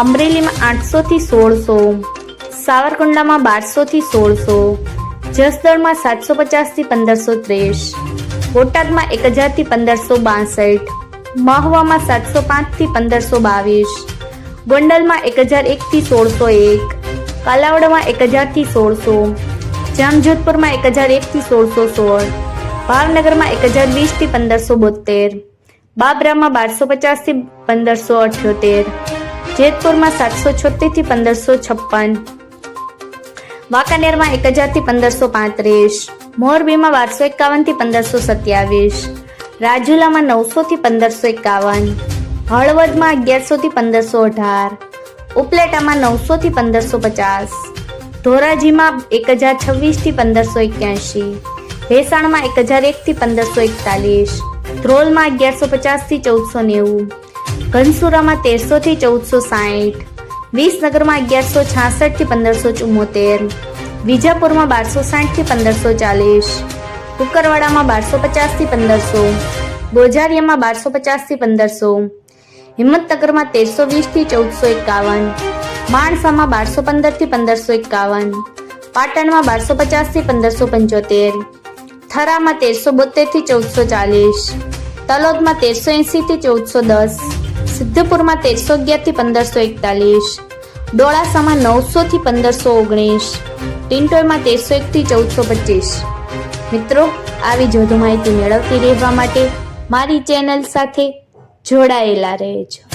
અમરેલીમાં આઠસોથી સોળસો, સાવરકુંડલામાં બારસોથી સોળસો, જસદણમાં સાતસો પચાસથી પંદરસો ત્રીસ, બોટાદમાં એક હજારથી પંદરસો બાસઠ, મહવામાં સાતસો પાંચથી પંદરસો બાવીસ, ગોંડલમાં એક હજાર એકથી સોળસો એક, કાલાવડમાં એક હજારથી સોળસો, જામજોધપુરમાં એક હજાર એકથી સોળસો સોળ, ભાવનગરમાં એક હજાર વીસથી પંદરસો બોતેર, બાબરામાં બારસો પચાસથી પંદરસો અઠ્યોતેર જેતપુરમાં સાતસો છોતેરથી પંદરસો છપ્પન. વાંકાનેરમાં એક હજારથી પંદરસો પાંત્રીસ. મોરબીમાં બારસો એકાવનથી પંદરસો સત્યાવીસ. રાજુલામાં નવસોથી પંદરસો એકાવન. હળવદમાં અગિયારસોથી પંદરસો અઢાર. ઉપલેટામાં નવસોથી પંદરસો પચાસ. ધોરાજીમાં એક હજાર છવ્વીસથી પંદરસો એક્યાસી ભેસાણમાં એક હજાર એકથી પંદરસો એકતાલીસ. ધ્રોલમાં અગિયારસો પચાસથી ચૌદસો નેવું. ઘનસુરામાં તેરસોથી ચૌદસો સાઠ વિસનગરમાં અગિયારસો છાસઠથી પંદરસો ચુમ્મોતેર વિજાપુરમાં બારસો સાઠથી પંદરસો ચાલીસ, કુકરવાડામાં બારસો પચાસથી પંદરસો ગોજારિયામાં બારસો પચાસથી પંદરસો, હિંમતનગરમાં તેરસો વીસથી ચૌદસો એકાવન, માણસામાં બારસો પંદરથી પંદરસો એકાવન, પાટણમાં બારસો પચાસથી પંદરસો પંચોતેર, થરામાં તેરસો બોતેરથી ચૌદસો ચાલીસ, તલોદમાં તેરસો એંસીથી ચૌદસો દસ સિદ્ધપુરમાં તેરસો અગિયારથી પંદરસો એકતાલીસ. ડોળાસામાં નવસોથી પંદરસો ઓગણીસ. ટિન્ટોલમાં તેરસો એકથી ચૌદસો પચીસ. મિત્રો, આવી જ વધુ માહિતી મેળવતી રહેવા માટે મારી ચેનલ સાથે જોડાયેલા રહેજો.